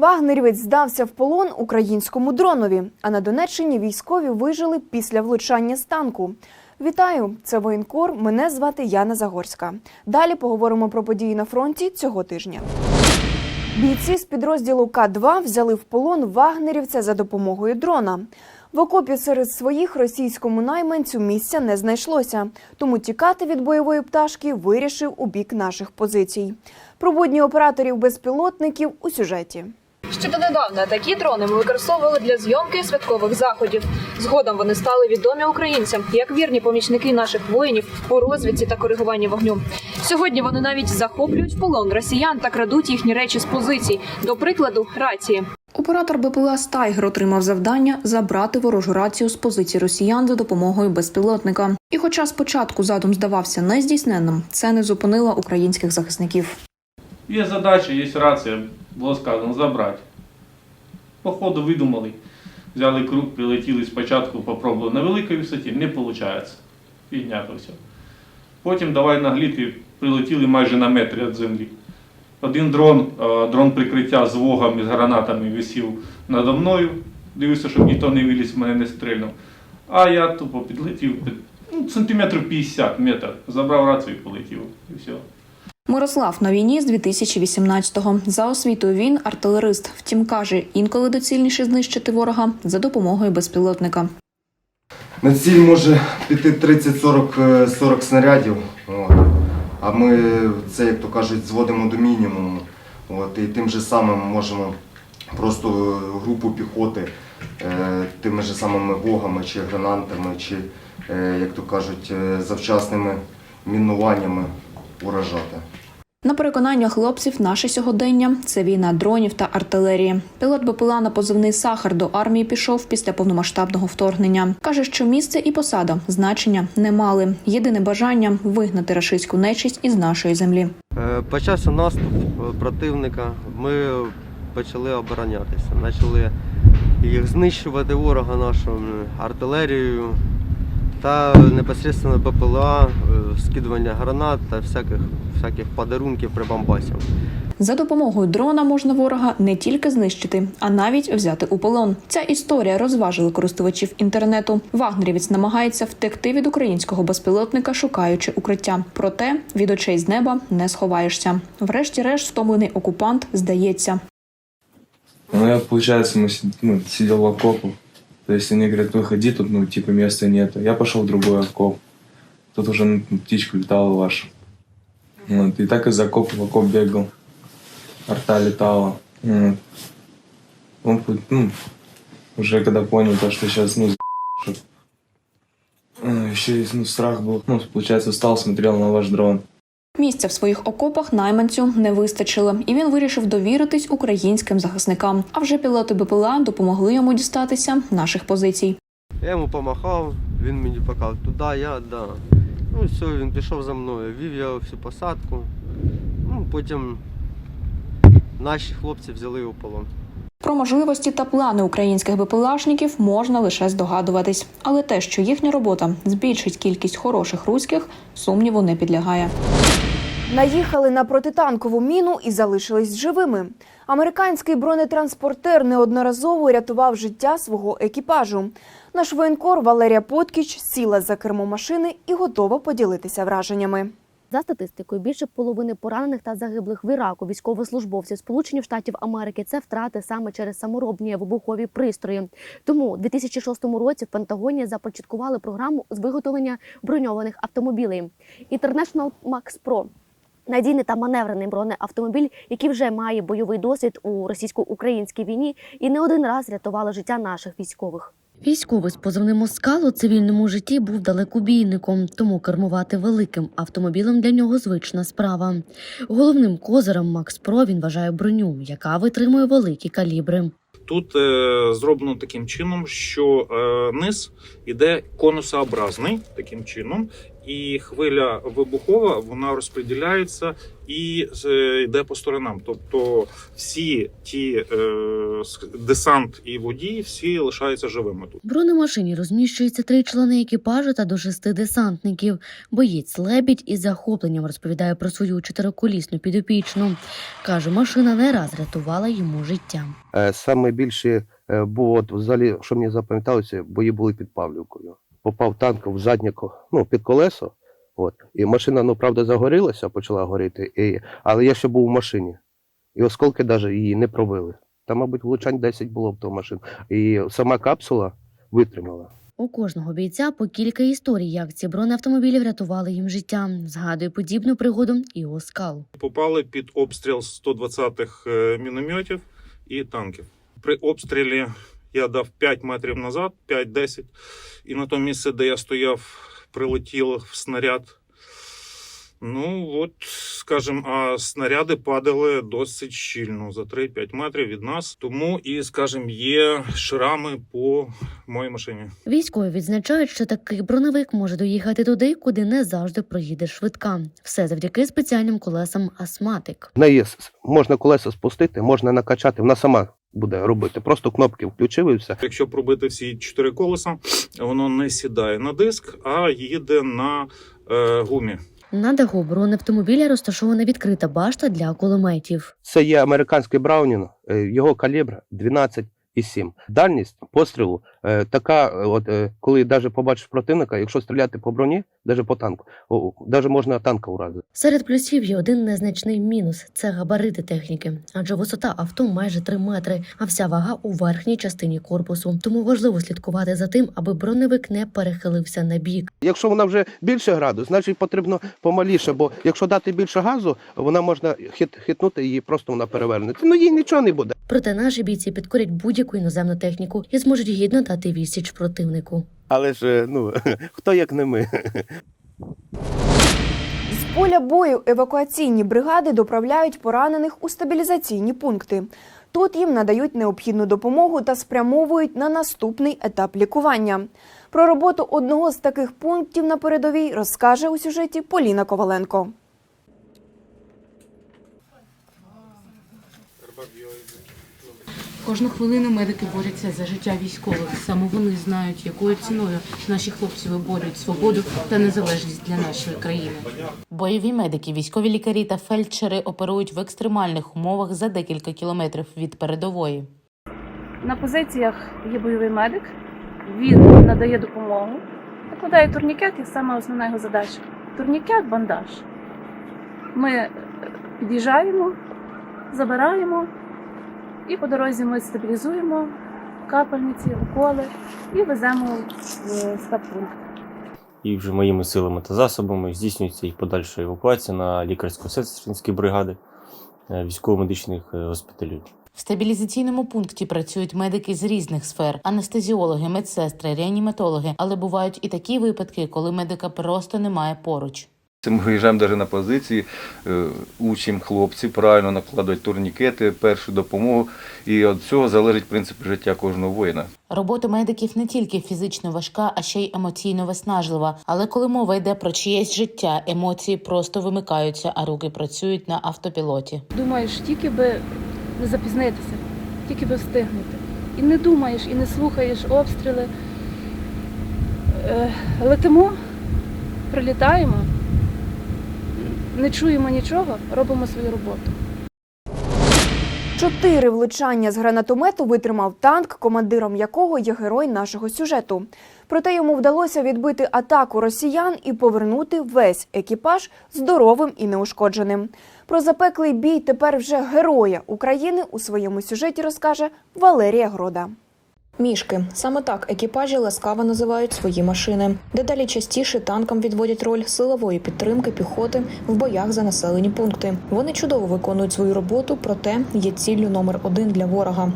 Вагнерівець здався в полон українському дронові, а на Донеччині військові вижили після влучання з танку. Вітаю! Це воєнкор. Мене звати Яна Загорська. Далі поговоримо про події на фронті цього тижня. Бійці з підрозділу К-2 взяли в полон вагнерівця за допомогою дрона. В окопі серед своїх російському найманцю місця не знайшлося, тому тікати від бойової пташки вирішив у бік наших позицій. Про будні операторів безпілотників у сюжеті. Ще донедавна такі дрони ми використовували для зйомки святкових заходів. Згодом вони стали відомі українцям як вірні помічники наших воїнів у розвідці та коригуванні вогню. Сьогодні вони навіть захоплюють в полон росіян та крадуть їхні речі з позицій. До прикладу, рації. Оператор БПЛА Стайгер отримав завдання забрати ворожу рацію з позиції росіян за допомогою безпілотника. І, хоча спочатку задум здавався нездійсненним, це не зупинило українських захисників. Є задача, є рація, було сказано забрати. По ходу видумали. Взяли круг, прилетіли спочатку, попробували на великій висоті, не виходить. Піднято все. Потім давай нагліти, прилетіли майже на метр від землі. Один дрон, е, дрон прикриття з вогами, з гранатами висів надо мною. Дивився, щоб ніхто не виліз, мене не стрельнув. А я тупо підлетів ну, сантиметрів 50 метр. Забрав рацію і полетів. І все. Мирослав на війні з 2018-го. За освітою він артилерист. Втім, каже, інколи доцільніше знищити ворога за допомогою безпілотника. На ціль може піти 30-40 е, 40 снарядів. От. А ми це, як то кажуть, зводимо до мінімуму. От. І тим же самим можемо просто е, групу піхоти е, тими ж самими вогами чи гранатами, чи, як то кажуть, завчасними мінуваннями уражати. На переконання хлопців, наше сьогодення це війна дронів та артилерії. Пілот БПЛА на позивний Сахар до армії пішов після повномасштабного вторгнення. каже, що місце і посада значення не мали. Єдине бажання вигнати рашистську нечисть із нашої землі. Е, Почався наступ противника. Ми почали оборонятися. Почали їх знищувати ворога нашого м, артилерією та непосредственно БПЛА, е, скидування гранат та всяких, всяких подарунків прибамбасів. За допомогою дрона можна ворога не тільки знищити, а навіть взяти у полон. Ця історія розважила користувачів інтернету. Вагнерівець намагається втекти від українського безпілотника, шукаючи укриття. Проте від очей з неба не сховаєшся. Врешті-решт, втомлений окупант здається. Ну, я, получается, мы, си- ну, сидел в окопу. То есть они говорят, выходи, тут, ну, типа, места нету. Я пошел в другой окоп. Тут уже ну, птичка летала ваша. Вот, и так из окопа в окоп бегал. Арта летала. Вот. Он, ну, уже когда понял то, что сейчас, ну, что... Еще есть, ну, страх был. Ну, получается, встал, смотрел на ваш дрон. Місця в своїх окопах найманцю не вистачило, і він вирішив довіритись українським захисникам. А вже пілоти БПЛА допомогли йому дістатися наших позицій. Я йому помахав, він мені показав туди, я да. Ну все, він пішов за мною, вів я всю посадку. Ну, потім наші хлопці взяли у полон. Про можливості та плани українських БПЛАшників можна лише здогадуватись, але те, що їхня робота збільшить кількість хороших руських, сумніву не підлягає. Наїхали на протитанкову міну і залишились живими. Американський бронетранспортер неодноразово рятував життя свого екіпажу. Наш воєнкор Валерія Поткіч сіла за кермо машини і готова поділитися враженнями. За статистикою, більше половини поранених та загиблих в Іраку військовослужбовців Сполучених Штатів Америки це втрати саме через саморобні вибухові пристрої. Тому у 2006 році в Пентагоні започаткували програму з виготовлення броньованих автомобілей. International Max Pro – надійний та маневрений бронеавтомобіль, який вже має бойовий досвід у російсько-українській війні і не один раз рятували життя наших військових. Військовий з позивним Москал у цивільному житті був далекобійником, тому кермувати великим автомобілем для нього звична справа. Головним козирем Макс Про він вважає броню, яка витримує великі калібри. Тут е, зроблено таким чином, що е, низ іде конусообразний таким чином, і хвиля вибухова вона розподіляється і йде по сторонам. Тобто всі ті е, десант і водій всі лишаються живими тут. В бронемашині розміщуються три члени екіпажу та до шести десантників. Боєць лебідь із захопленням розповідає про свою чотириколісну підопічну. Каже, машина не раз рятувала йому життя. Е, Саме більше е, було от, взагалі, що мені запам'яталося, бої були під Павлівкою. Попав танк в заднє ну, під колесо. От, і машина, ну правда, загорілася, почала горіти, і, але я ще був в машині. І осколки навіть її не пробили. Там, мабуть, влучань 10 було в ту машину. І сама капсула витримала. У кожного бійця по кілька історій, як ці бронеавтомобілі врятували їм життя. Згадує подібну пригоду і Оскал. Попали під обстріл 120-х е, мінометів і танків. При обстрілі я дав 5 метрів назад, 5-10, і на тому місце, де я стояв, прилетів снаряд. Ну, от, скажімо, а снаряди падали досить щільно за 3-5 метрів від нас. Тому і, скажімо, є шрами по моїй машині. Військові відзначають, що такий броневик може доїхати туди, куди не завжди проїде швидка. Все завдяки спеціальним колесам Астматик. В неї с- с- можна колеса спустити, можна накачати, вона сама буде робити. Просто кнопки включив і все. Якщо пробити всі чотири колеса, воно не сідає на диск, а їде на е, гумі. На даху бронеавтомобіля розташована відкрита башта для кулеметів. Це є американський Браунінг, е, його калібр 12,7. Дальність пострілу е, така, е, от е, коли навіть побачиш противника, якщо стріляти по броні, навіть по танку, навіть можна танка уразити. Серед плюсів є один незначний мінус це габарити техніки, адже висота авто майже 3 метри, а вся вага у верхній частині корпусу. Тому важливо слідкувати за тим, аби броневик не перехилився на бік. Якщо вона вже більше градус, значить потрібно помаліше, бо якщо дати більше газу, вона можна хит, хитнути і просто вона перевернеться. Ну їй нічого не буде. Проте наші бійці підкорять будь-яку іноземну техніку і зможуть гідно дати відсіч противнику. Але ж ну хто як не ми. З поля бою евакуаційні бригади доправляють поранених у стабілізаційні пункти. Тут їм надають необхідну допомогу та спрямовують на наступний етап лікування. Про роботу одного з таких пунктів на передовій розкаже у сюжеті Поліна Коваленко. Кожну хвилину медики борються за життя військових. Саме вони знають, якою ціною наші хлопці виборюють свободу та незалежність для нашої країни. Бойові медики, військові лікарі та фельдшери оперують в екстремальних умовах за декілька кілометрів від передової. На позиціях є бойовий медик. Він надає допомогу, накладає турнікет, і саме основна його задача. Турнікет, бандаж. Ми е, під'їжджаємо, забираємо, і по дорозі ми стабілізуємо капельниці, уколи і веземо в стаб-пункт. і вже моїми силами та засобами здійснюється їх подальша евакуація на лікарсько-сестринські бригади е, військово-медичних е, госпіталів. В стабілізаційному пункті працюють медики з різних сфер: анестезіологи, медсестри, реаніматологи. Але бувають і такі випадки, коли медика просто немає поруч. Ми виїжджаємо навіть на позиції, е, учимо хлопців правильно накладати турнікети, першу допомогу. І від цього залежить принцип життя кожного воїна. Робота медиків не тільки фізично важка, а ще й емоційно виснажлива. Але коли мова йде про чиєсь життя, емоції просто вимикаються, а руки працюють на автопілоті. Думаєш, тільки би не запізнитися, тільки би встигнути. І не думаєш, і не слухаєш обстріли. Е, Летимо, прилітаємо, не чуємо нічого, робимо свою роботу. Чотири влучання з гранатомету витримав танк, командиром якого є герой нашого сюжету. Проте йому вдалося відбити атаку росіян і повернути весь екіпаж здоровим і неушкодженим. Про запеклий бій тепер вже героя України у своєму сюжеті розкаже Валерія Грода. Мішки саме так екіпажі ласкаво називають свої машини. Дедалі частіше танкам відводять роль силової підтримки піхоти в боях за населені пункти. Вони чудово виконують свою роботу, проте є ціллю номер один для ворога.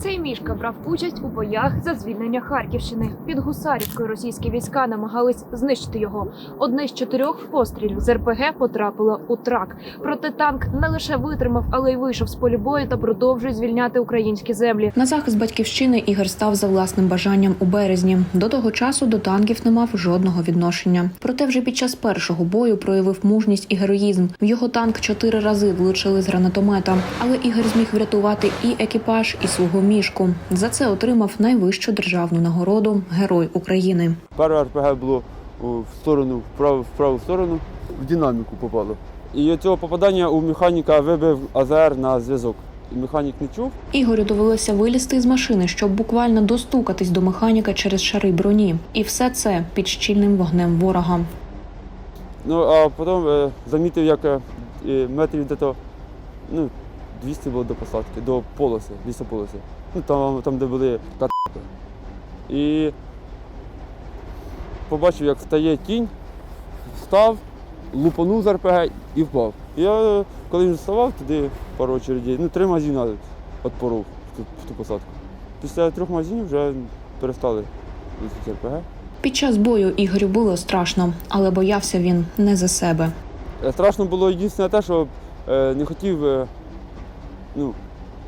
Цей мішка брав участь у боях за звільнення Харківщини. Під Гусарівкою російські війська намагались знищити його. Одне з чотирьох пострілів з РПГ потрапило у трак. Проте танк не лише витримав, але й вийшов з полі бою та продовжує звільняти українські землі. На захист батьківщини Ігор став за власним бажанням у березні. До того часу до танків не мав жодного відношення. Проте вже під час першого бою проявив мужність і героїзм. В його танк чотири рази влучили з гранатомета, але Ігор зміг врятувати і екіпаж, і свого мішку. За це отримав найвищу державну нагороду Герой України. Перше РПГ було в сторону, в праву, в праву сторону, в динаміку попало. І цього попадання у механіка вибив АЗР на зв'язок. І механік не чув. Ігорю довелося вилізти із машини, щоб буквально достукатись до механіка через шари броні. І все це під щільним вогнем ворога. Ну а потім е, замітив, як е, метрів де-то ну, 200 було до посадки, до полоси, лісополоси. Ну, там, там де були катки. І побачив, як стає тінь, встав, лупанув з РПГ і впав. Я, коли він вставав, туди пару очередей, ну, три магазини відпоров в ту, в ту посадку. Після трьох магазинів вже перестали летіти РПГ. Під час бою Ігорю було страшно, але боявся він не за себе. Е, Страшно було єдине те, що е, не хотів е, ну,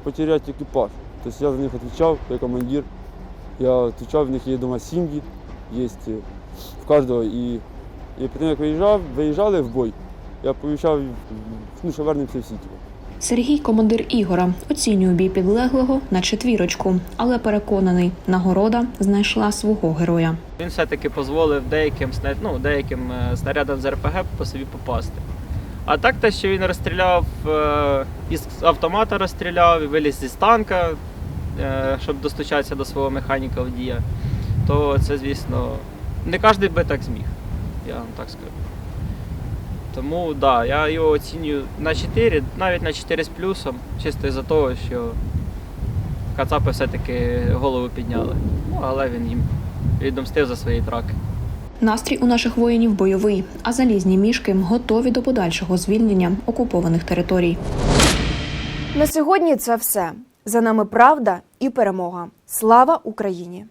потеряти екіпаж. Тобто я за них відповідав, як командир. Я відповідав, в них є вдома сім'ї, є е, в кожного. І, і потім, як виїжджав, виїжджали в бой, я повіщав, ну, що вернемося всі. типу. Сергій, командир Ігора, оцінює бій підлеглого на четвірочку, але переконаний, нагорода знайшла свого героя. Він все-таки дозволив деяким, ну, деяким е, снарядам з РПГ по собі попасти. А так те, що він розстріляв е, із автомата розстріляв і виліз із танка, щоб достучатися до свого механіка водія, то це, звісно, не кожен би так зміг, я вам так скажу. Тому так, да, я його оцінюю на 4, навіть на 4 з плюсом, чисто із-за того, що кацапи все-таки голову підняли. Ну, але він їм відомстив за свої траки. Настрій у наших воїнів бойовий, а залізні мішки готові до подальшого звільнення окупованих територій. На сьогодні це все. За нами правда і перемога. Слава Україні!